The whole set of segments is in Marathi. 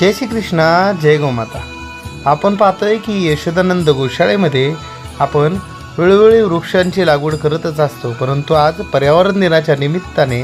जय श्री कृष्णा जय गोमाता. आपण पाहतोय की यशोदानंद गोशाळेमध्ये आपण वेळोवेळी वृक्षांची लागवड करतच असतो परंतु आज पर्यावरण दिनाच्या निमित्ताने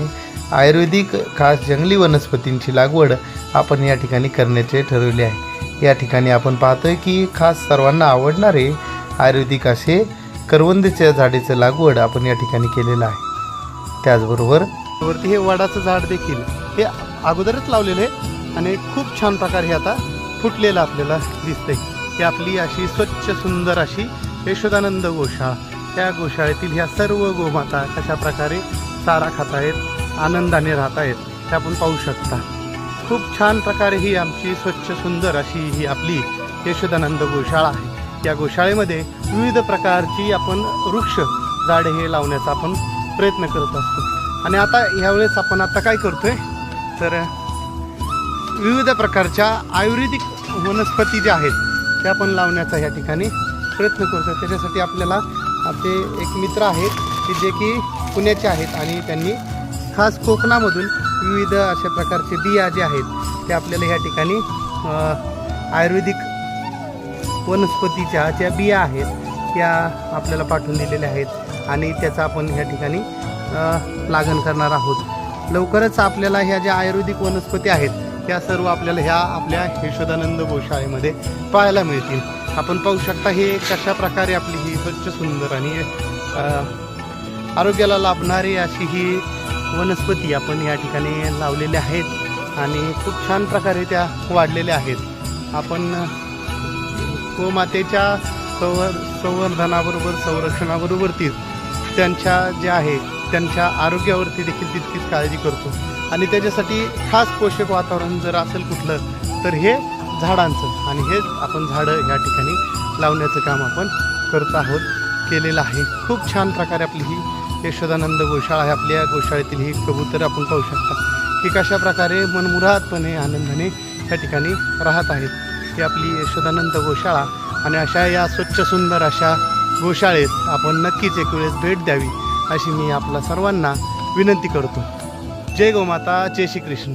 आयुर्वेदिक खास जंगली वनस्पतींची लागवड आपण या ठिकाणी करण्याचे ठरवले आहे. या ठिकाणी आपण पाहतोय की खास सर्वांना आवडणारे आयुर्वेदिक असे करवंदीच्या झाडीचं लागवड आपण या ठिकाणी केलेलं आहे. त्याचबरोबर वरती हे वडाचं झाड देखील हे अगोदरच लावलेलं आहे. आणि खूप छान प्रकारे हे आता फुटलेलं आपल्याला दिसतंय. ही आपली अशी स्वच्छ सुंदर अशी यशोदानंद गोशाळा त्या गोशाळेतील ह्या सर्व गोमाता कशा प्रकारे चारा खात आहेत आनंदाने राहत आहेत ते आपण पाहू शकता. खूप छान प्रकारे ही आमची स्वच्छ सुंदर अशी ही आपली यशोदानंद गोशाळा आहे. या गोशाळेमध्ये विविध प्रकारची आपण वृक्ष झाडे हे लावण्याचा आपण प्रयत्न करत असतो. आणि आता ह्यावेळेस आपण आता काय करतोय? तर विविध प्रकारच्या आयुर्वेदिक वनस्पती ज्या आहेत त्या आपण लावण्याचा या ठिकाणी प्रयत्न करतो त्याच्यासाठी आपल्याला आपले एक मित्र आहेत की जे की पुण्याचे आहेत आणि त्यांनी खास कोकणामधून विविध अशा प्रकारचे बिया जे आहेत ते आपल्याला या ठिकाणी आयुर्वेदिक वनस्पतीच्या ज्या बिया आहेत त्या आपल्याला पाठवून दिलेल्या आहेत आणि त्याचा आपण ह्या ठिकाणी लागण करणार आहोत. लवकरच आपल्याला ह्या ज्या आयुर्वेदिक वनस्पती आहेत त्या सर्व आपल्याला ह्या आपल्या यशोदानंद गोशाळेमध्ये पाहायला मिळतील. आपण पाहू शकता हे कशा प्रकारे आपली ही स्वच्छ सुंदर आणि आरोग्याला लाभणारी अशी ही वनस्पती आपण या ठिकाणी लावलेल्या आहेत आणि खूप छान प्रकारे त्या वाढलेल्या आहेत. आपण गोमातेच्या संवर संवर्धनाबरोबर संरक्षणाबरोबरतीच त्यांच्या जे आहे त्यांच्या आरोग्यावरती देखील तितकीच काळजी करतो. आणि त्याच्यासाठी खास पोषक वातावरण जर असेल कुठलं तर हे झाडांचं. आणि हेच आपण झाडं या ठिकाणी लावण्याचं काम आपण करत आहोत केलेलं आहे. खूप छान प्रकारे आपली ही यशोदानंद गोशाळा आहे. आपल्या गोशाळेतील ही कबूतर आपण पाहू शकता. की कशा प्रकारे मनमुरादपणे आनंदाने या ठिकाणी राहत आहेत. ही आपली यशोदानंद गोशाळा आणि अशा या स्वच्छ सुंदर अशा गोशाळेत आपण नक्कीच एक वेळेस भेट द्यावी अशी मी आपल्या सर्वांना विनंती करतो. जय गोमाता जय श्री कृष्ण